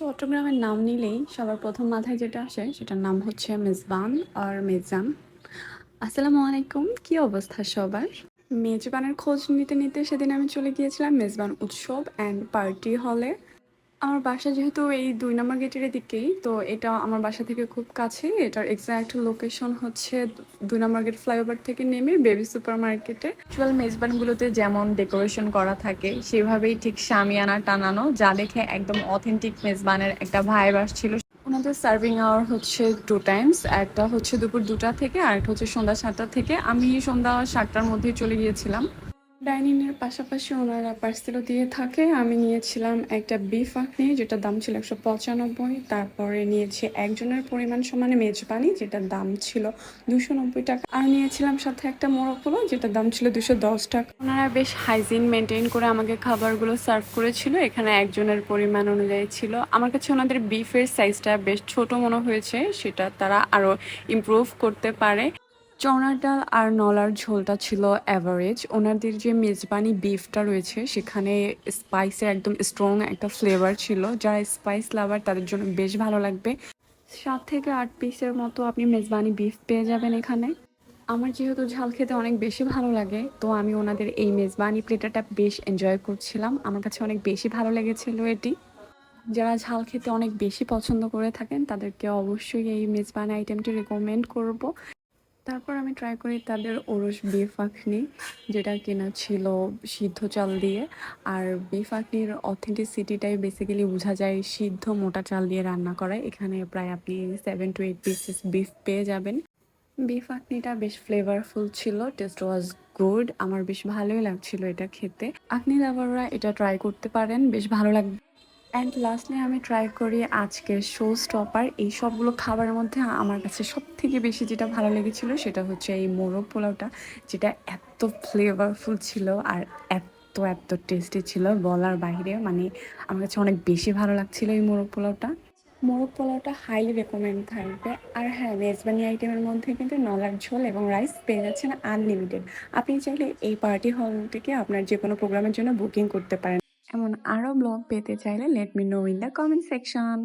চট্টগ্রামের নাম নিলেই সবার প্রথম মাথায় যেটা আসে, সেটার নাম হচ্ছে মেজবান আর মেজান আসসালামু আলাইকুম, কি অবস্থা সবার? মেজবানের খোঁজ নিতে নিতে সেদিন আমি চলে গিয়েছিলাম মেজবান উৎসব অ্যান্ড পার্টি হলে আমার বাসা যেহেতু এই দুই নম্বর গেটের দিকেই তো এটা আমার বাসা থেকে খুব কাছে। এটার এক্স্যাক্ট লোকেশন হচ্ছে দুই নম্বর গেট ফ্লাইওভার থেকে নেমে বেবি সুপার মার্কেটে অ্যাকচুয়াল মেজবানগুলোতে যেমন ডেকোরেশন করা থাকে, সেভাবেই ঠিক শামিয়ানা টানানো, যা দেখে একদম অথেন্টিক মেজবানের একটা ভাইব আসছিল। ওনাদের সার্ভিং আওয়ার হচ্ছে টু টাইমস একটা হচ্ছে দুপুর দুটা থেকে, আর একটা হচ্ছে সন্ধ্যা সাতটা থেকে। আমি সন্ধ্যা সাতটার মধ্যেই চলে গিয়েছিলাম। ডাইনিং এর পাশাপাশি ওনারা পার্সেলও দিয়ে থাকে। আমি নিয়েছিলাম একটা বিফ আখনি যেটার দাম ছিল একশো পঁচানব্বই। তারপরে নিয়েছি একজনের পরিমাণ সমানে মেজবানি, যেটার দাম ছিল দুশো নব্বই টাকা। আর নিয়েছিলাম সাথে একটা মোরগ পোলাও, যেটার দাম ছিল দুশো দশ টাকা। ওনারা বেশ হাইজিন মেনটেন করে আমাকে খাবারগুলো সার্ভ করেছিল। এখানে একজনের পরিমাণ অনুযায়ী ছিল। আমার কাছে ওনাদের বিফের সাইজটা বেশ ছোট মনে হয়েছে, সেটা তারা আরও ইমপ্রুভ করতে পারে। চনার ডাল আর নলার ঝোলটা ছিল অ্যাভারেজ ওনাদের যে মেজবানি বিফটা রয়েছে, সেখানে স্পাইসের একদম স্ট্রং একটা ফ্লেভার ছিল। যারা স্পাইস লাভার তাদের জন্য বেশ ভালো লাগবে। সাত থেকে আট পিসের মতো আপনি মেজবানি বিফ পেয়ে যাবেন এখানে। আমার যেহেতু ঝাল খেতে অনেক বেশি ভালো লাগে, তো আমি ওনাদের এই মেজবানি প্লেটারটা বেশ এনজয় করছিলাম। আমার কাছে অনেক বেশি ভালো লেগেছিল এটি। যারা ঝাল খেতে অনেক বেশি পছন্দ করে থাকেন, তাদেরকে অবশ্যই এই মেজবানি আইটেমটি রেকমেন্ড করব। তারপর আমি ট্রাই করি তাদের ওরস বিফ আখনি যেটা কিনা ছিল সিদ্ধ চাল দিয়ে। আর বিফ আখনির অথেন্টিসিটিটাই বেসিক্যালি বোঝা যায় সিদ্ধ মোটা চাল দিয়ে রান্না করা। এখানে প্রায় আপনি seven to eight pieces beef পেয়ে যাবেন। বিফ আখনিটা বেশ ফ্লেভারফুল ছিল টেস্ট ওয়াজ গুড আমার বেশ ভালোই লাগছিল এটা খেতে। আখনি লাভাররা এটা ট্রাই করতে পারেন, বেশ ভালো লাগবে। অ্যান্ড লাস্টলি আমি ট্রাই করি আজকের শো স্টপার এই সবগুলো খাবারের মধ্যে আমার কাছে সব থেকে বেশি যেটা ভালো লেগেছিল সেটা হচ্ছে এই মোরগ পোলাওটা, যেটা এত ফ্লেভারফুল ছিল আর এত এত টেস্টি ছিল বলার বাইরে। মানে আমার কাছে অনেক বেশি ভালো লাগছিল এই মোরগ পোলাওটা। মোরগ পোলাওটা হাইলি রেকমেন্ড থাকবে। আর হ্যাঁ মেজবানি আইটেমের মধ্যে কিন্তু নলার ঝোল এবং রাইস পেয়ে যাচ্ছেন আনলিমিটেড আপনি চাইলে এই পার্টি হল থেকে আপনার যে কোনো প্রোগ্রামের জন্য বুকিং করতে পারেন। এমন আরও ব্লগ পেতে চাইলে let me know in the comment section